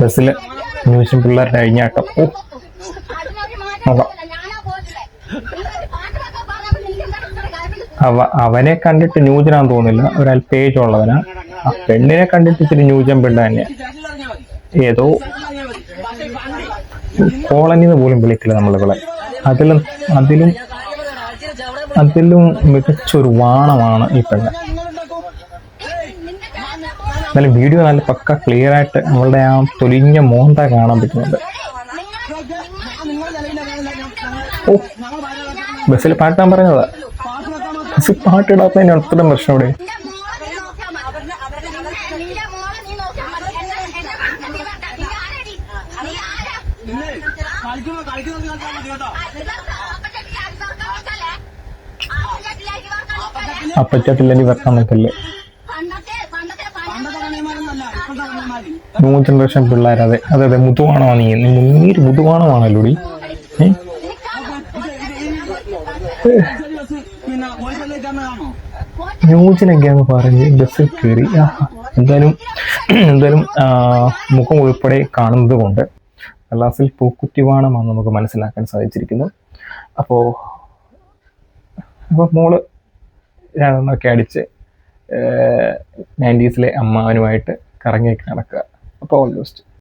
ബസ്സിൽ നിമിഷം പിള്ളേരുടെ അഴിഞ്ഞാട്ടം ഓ. നോക്കാം അവ അവനെ കണ്ടിട്ട് ന്യൂജനാന്ന് തോന്നില്ല ഒരല്പ ഏജ് ഉള്ളവനാ ആ പെണ്ണിനെ കണ്ടിട്ട് ഇച്ചിരി ന്യൂജൻ പെണ്ണ് തന്നെയാ. ഏതോ കോളനിന്ന് പോലും വിളിക്കില്ല നമ്മളിവിടെ അതിലും അതിലും അതിലും മികച്ചൊരു വാണമാണ് ഈ പെണ്ണ്. എന്നാലും വീഡിയോ നല്ല പക്ക ക്ലിയർ ആയിട്ട് നമ്മളുടെ ആ തൊലിഞ്ഞ മോന്ത കാണാൻ പറ്റുന്നുണ്ട്. ഓ ബസ്സിൽ പാട്ടാൻ പറഞ്ഞതാ. ബസ്സിൽ പാട്ടിടാത്തതിന് അത്ര പ്രശ്നം ഇവിടെ. അപ്പച്ചട്ടില്ലെങ്കിൽ വെക്കാൻ നിൽക്കല്ലേ? ന്യൂ ജനറേഷൻ പിള്ളേർ അതെ. അതെ അതെ മുതുവാണോ നീ? മുന്നീര് മുതുവാണമാണല്ലോ ഡി വോയിസല്ലേക്കാണോ പറഞ്ഞ് ബസ്സിൽ കയറി. എന്തായാലും എന്തായാലും മുഖം ഉൾപ്പെടെ കാണുന്നത് കൊണ്ട് കലാസിൽ പൂക്കുറ്റിവാണമാണെന്ന് നമുക്ക് മനസ്സിലാക്കാൻ സാധിച്ചിരിക്കുന്നു. അപ്പോൾ അപ്പോൾ മോൾ രണ്ടെണ്ണമൊക്കെ അടിച്ച് നയന്റീസിലെ അമ്മാവനുമായിട്ട് കറങ്ങിയൊക്കെ നടക്കുക. അപ്പോൾ ഓൾ ദോസ്റ്റ്